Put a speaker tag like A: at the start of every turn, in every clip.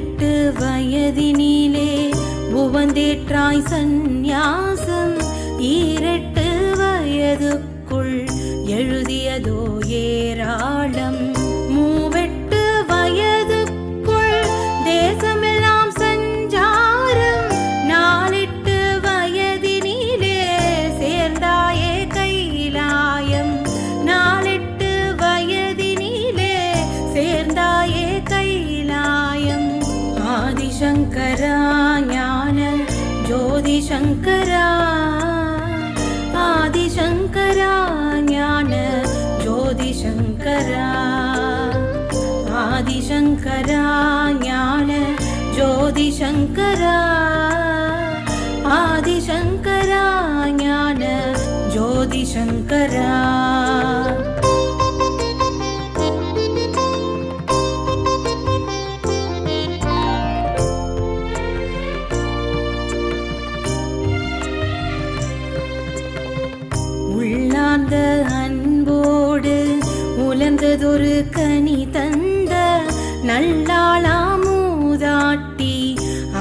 A: பதினெட்டு வயதினிலே உவந்தேற்றாய் சந்நியாசம் ஈரெட்டு வயதுக்குள் எழுதியதோ ஏராளம். மூவெட்டு வயதுக்குள் தேசமெல்லாம் சஞ்சாரம் நாலெட்டு வயதினிலே சேர்ந்தாயே கைலாயம். நாலெட்டு வயதினிலே சேர்ந்தாயே கைலாயம். ஆதிசங்கரா ஞான ஜோதி சங்கரா ஆதிசங்கரா ஞான ஜோதி சங்கரா ஆதிசங்கரா ஞான ஜோதி சங்கரா ஆதிசங்கரா ஞான ஜோதி தந்த அன்போடு உலர்ந்ததொரு கனி தந்த நல்லாளாமூதாட்டி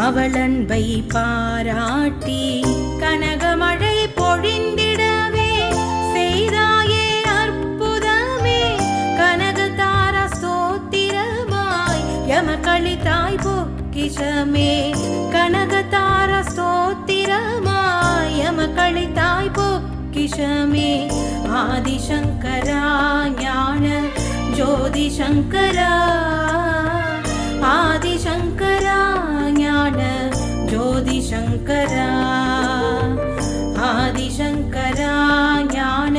A: அவள் அன்பை பாராட்டி கனகமழை பொழிந்திடவே செய்தாயே அற்புதமே. கனகதார ஸ்தோத்திரமாய் யமகளித்தாய் பொக்கிஷமே. கனகதார ஸ்தோத்திரமாய் யமகளித்தாய் பொக்கிஷமே. ஆதிசங்கரா ஞான ஜோதிசங்கரா. ஆதிசங்கரா ஞான ஜோதிசங்கரா. ஆதிசங்கரா ஞான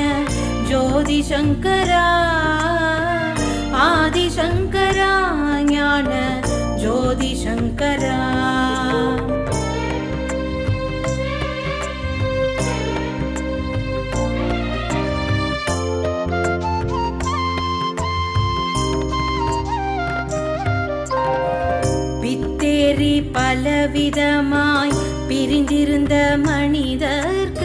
A: ஜோதிசங்கரா. ஆதிசங்கரா ஞான ஜோதிசங்கரா. பலவிதமாய் பிரிந்திருந்த மனிதர்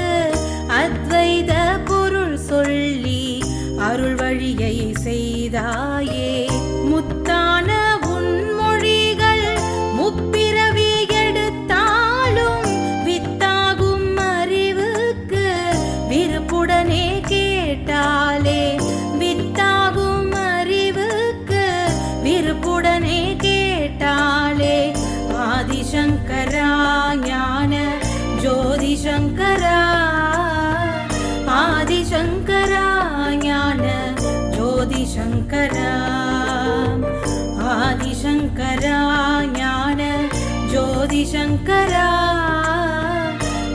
A: आदिशङ्करा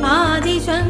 A: आदिशङ्कर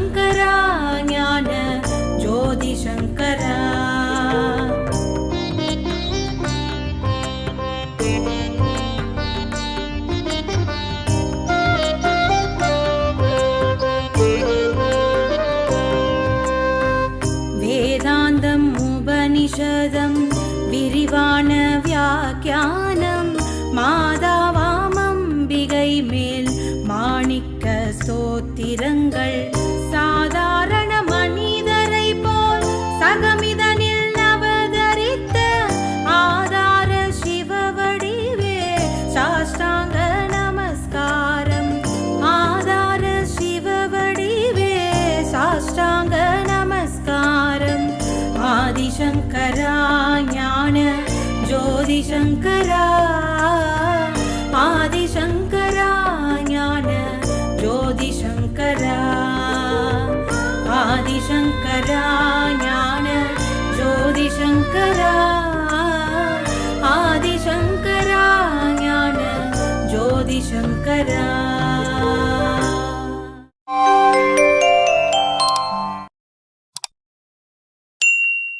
A: ஆதிசங்கரா ஆதிசங்கரா ஞான ஜோதிசங்கரா. ஆதிசங்கரா ஞான ஜோதிசங்கரா ஆதிசங்கரா ஞான ஜோதிசங்கரா.